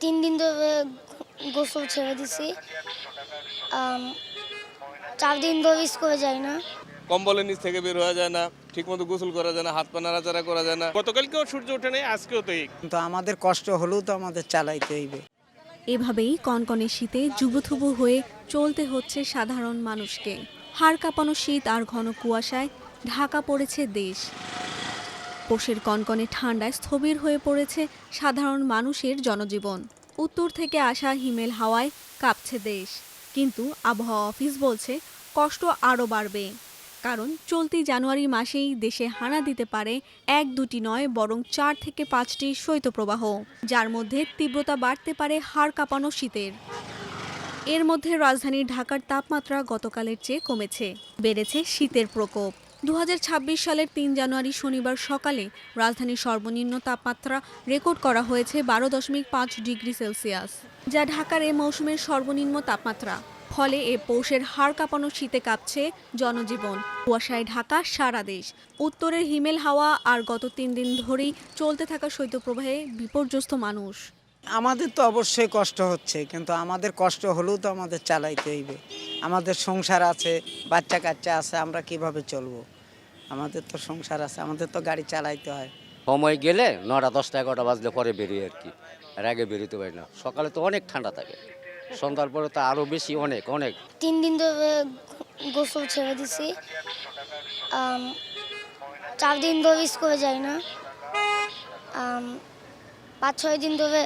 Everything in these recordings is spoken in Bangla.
তিন দিন ধরে গোসল ছেড়ে দিছি। আম, চার দিন ধরে স্কুলে যাই না। কম্বলের নিচ থেকে বের হওয়া যায় না ঠিকমতো গোসল করা যায় না হাত পা নাড়াচাড়া করা যায় না। গতকালকেও সূর্য ওঠে নাই আজকেও তো কিন্তু আমাদের কষ্ট হলেও তো আমাদের চালাইতে হইবে। এভাবেই কনকনে শীতে যুবথুবু হয়ে চলতে হচ্ছে সাধারণ মানুষকে। হাড় কাঁপানো শীত আর ঘন কুয়াশায় ঢাকা পড়েছে দেশ। পোষের কনকনে ঠান্ডায় স্থবির হয়ে পড়েছে সাধারণ মানুষের জনজীবন। উত্তর থেকে আসা হিমেল হাওয়ায় কাঁপছে দেশ। কিন্তু আবহাওয়া অফিস বলছে, কষ্ট আরও বাড়বে। কারণ চলতি জানুয়ারি মাসেই দেশে হানা দিতে পারে এক দুটি নয়, বরং চার থেকে পাঁচটি শৈত্যপ্রবাহ, যার মধ্যে তীব্রতা বাড়তে পারে হাড় কাঁপানো শীতের। এর মধ্যে রাজধানী ঢাকার তাপমাত্রা গতকালের চেয়ে কমেছে, বেড়েছে শীতের প্রকোপ। দু হাজার ছাব্বিশ সালের তিন জানুয়ারি শনিবার সকালে রাজধানীর সর্বনিম্ন তাপমাত্রা রেকর্ড করা হয়েছে বারো দশমিক পাঁচ ডিগ্রি সেলসিয়াস, যা ঢাকার এ মৌসুমের সর্বনিম্ন তাপমাত্রা। ফলে এ পৌষের হাড় কাঁপানো শীতে কাঁপছে জনজীবন। কুয়াশায় ঢাকা, সারা দেশ। উত্তরের হিমেল হাওয়া আর গত তিন দিন ধরেই চলতে থাকা শৈত্যপ্রবাহে বিপর্যস্ত মানুষ। আমাদের তো অবশ্যই কষ্ট হচ্ছে, কিন্তু আমাদের কষ্ট হলেও তো আমাদের চালাইতে হইবে। আমাদের সংসার আছে বাচ্চা কাচ্চা আছে, আমরা কীভাবে চলবো? আমাদের তো সংসার আছে আমাদের তো গাড়ি চালাইতে হয়। সময় গেলে নটা দশটা এগারোটা বাজলে পরে বেরিয়ে আর কি। আর আগে বেরোতে পারি না। সকালে তো অনেক ঠান্ডা থাকে। সন্ধ্যার পরে তো আরও বেশি অনেক অনেক। তিন দিন ধরে গোসল ছেড়ে দিছি। চার দিন ধরে স্কুলে যাই না। পাঁচ ছয় দিন ধরে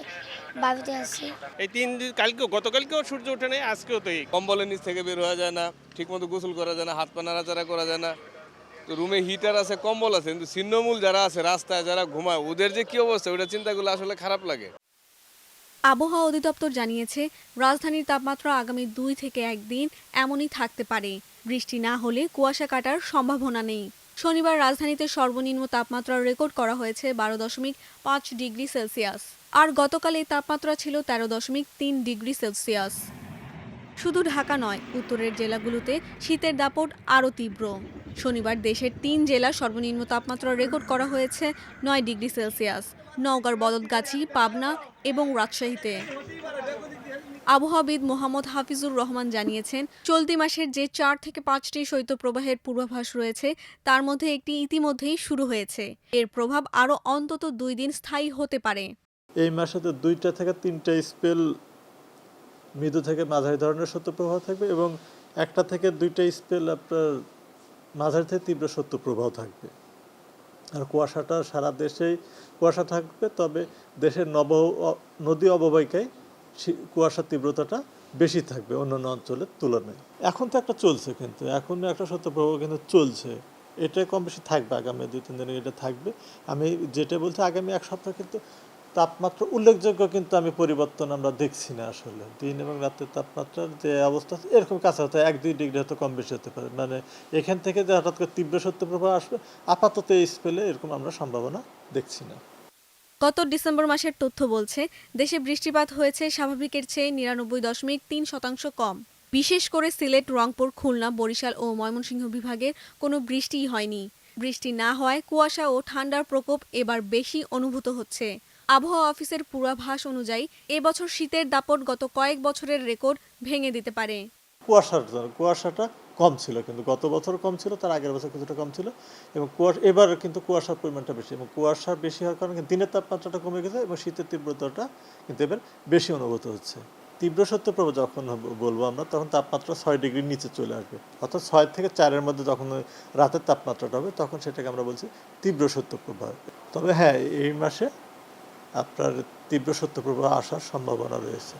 বাড়িতে আছি। এই তিন দিন কালকেও গতকালকেও সূর্য ওঠে নাই আজকেও তো এই কম্বলের নিচ থেকে বের হওয়া যায় না ঠিকমতো গোসল করা যায় না হাত পা নাড়াচাড়া করা যায় না। রুমে হিটার আছে, কম্বল আছে, কিন্তু ছিন্নমূল যারা আছে, রাস্তায় যারা ঘুমায়, ওদের যে কি অবস্থা ওটা চিন্তা করলে আসলে খারাপ লাগে। আবহাওয়া অধিদপ্তর জানিয়েছে, রাজধানীর তাপমাত্রা আগামী দুই থেকে একদিন এমনই থাকতে পারে। বৃষ্টি না হলে কুয়াশা কাটার সম্ভাবনা নেই। শনিবার রাজধানীতে সর্বনিম্ন তাপমাত্রা রেকর্ড করা হয়েছে বারো দশমিক পাঁচ ডিগ্রি সেলসিয়াস। আর গতকাল এই তাপমাত্রা ছিল তেরো দশমিক তিন ডিগ্রি সেলসিয়াস। শুধু ঢাকা নয়, উত্তরের জেলাগুলোতে শীতের দাপট আরও তীব্র। শনিবার দেশের তিন জেলা সর্বনিম্ন তাপমাত্রা রেকর্ড করা হয়েছে নয় ডিগ্রি সেলসিয়াস, নওগাঁর বদলগাছি, পাবনা এবং রাজশাহীতে। আবহাওয়াবিদ মোহাম্মদ হাফিজুর রহমান জানিয়েছেন, চলতি মাসের যে চার থেকে পাঁচটি শৈত্যপ্রবাহের পূর্বাভাস রয়েছে, তার মধ্যে একটি ইতিমধ্যেই শুরু হয়েছে। এর প্রভাব আরও অন্তত দুই দিন স্থায়ী হতে পারে। এই মাসেতে দুইটা থেকে তিনটা স্পেল মৃদু থেকে মাঝারি ধরনের শৈত্যপ্রবাহ থাকবে এবং একটা থেকে দুইটা স্পেল আপনার মাঝারি থেকে তীব্র শৈত্যপ্রবাহ থাকবে। আর কুয়াশাটা সারা দেশেই কুয়াশা থাকবে, তবে দেশের নব, নদী অববাহিকায় কুয়াশার তীব্রতাটা বেশি থাকবে অন্যান্য অঞ্চলের তুলনায়। এখন তো একটা চলছে কিন্তু এখন একটা শৈত্যপ্রবাহ কিন্তু চলছে। এটা কম বেশি থাকবে আগামী দুই তিন দিনে, এটা থাকবে। আমি যেটা বলছি, আগামী এক সপ্তাহ কিন্তু তাপমাত্রা উল্লেখযোগ্য কিন্তু আমি পরিবর্তন আমরা দেখছি না আসলে। দিন এবং রাতের তাপমাত্রার যে অবস্থা এরকম কাছে হতে এক দুই ডিগ্রি হয়তো কম বেশি হতে পারে। মানে এখান থেকে যে হঠাৎ করে তীব্র সত্যপ্রবাহ আসবে, আপাতত এই স্পেলে এরকম আমরা সম্ভাবনা দেখছি না। গত ডিসেম্বর মাসের তথ্য বলছে, দেশে বৃষ্টিপাত হয়েছে, স্বাভাবিকের চেয়ে নিরানব্বই দশমিক তিন শতাংশ কম। বিশেষ করে সিলেট, রংপুর, খুলনা, বরিশাল ও ময়মনসিংহ বিভাগের কোনো বৃষ্টিই হয়নি। বৃষ্টি না হওয়ায় কুয়াশা ও ঠান্ডার প্রকোপ এবার বেশি অনুভূত হচ্ছে। আবহাওয়া অফিসের পূর্বাভাস অনুযায়ী এবছর শীতের দাপট গত কয়েক বছরের রেকর্ড ভেঙে দিতে পারে। কুয়াশার কুয়াশাটা কম ছিল কিন্তু গত বছর কম ছিল, তার আগের বছর কিছুটা কম ছিল এবং কুয়াশা, এবার কিন্তু কুয়াশার পরিমাণটা বেশি এবং কুয়াশা বেশি হওয়ার কারণে দিনের তাপমাত্রাটা কমে গেছে এবং শীতের তীব্রতাটা কিন্তু এবার বেশি অনুভূত হচ্ছে। তীব্র সত্যপ্রবাহ যখন বলব আমরা, তখন তাপমাত্রা ছয় ডিগ্রির নিচে চলে আসবে। অর্থাৎ ছয় থেকে চারের মধ্যে যখন রাতের তাপমাত্রাটা হবে, তখন সেটাকে আমরা বলছি তীব্র সত্যপ্রবাহ। তবে হ্যাঁ এই মাসে আপনার তীব্র সত্যপ্রবাহ আসার সম্ভাবনা রয়েছে।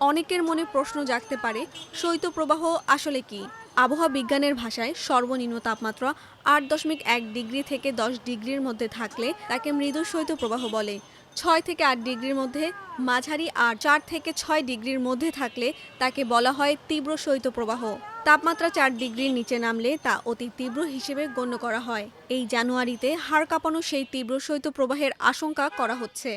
অনেকের মনে প্রশ্ন জাগতে পারে, শৈত্যপ্রবাহ আসলে কি? আবহাওয়া বিজ্ঞানের ভাষায় সর্বনিম্ন তাপমাত্রা আট দশমিক এক ডিগ্রি থেকে দশ ডিগ্রির মধ্যে থাকলে তাকে মৃদু শৈত্যপ্রবাহ বলে। ছয় থেকে আট ডিগ্রির মধ্যে, মাঝারি আর চার থেকে ছয় ডিগ্রির মধ্যে থাকলে তাকে বলা হয় তীব্র শৈত্যপ্রবাহ। তাপমাত্রা চার ডিগ্রির নিচে নামলে তা অতি তীব্র হিসেবে গণ্য করা হয়। এই জানুয়ারিতে হাড় কাঁপানো সেই তীব্র শৈত্যপ্রবাহের আশঙ্কা করা হচ্ছে।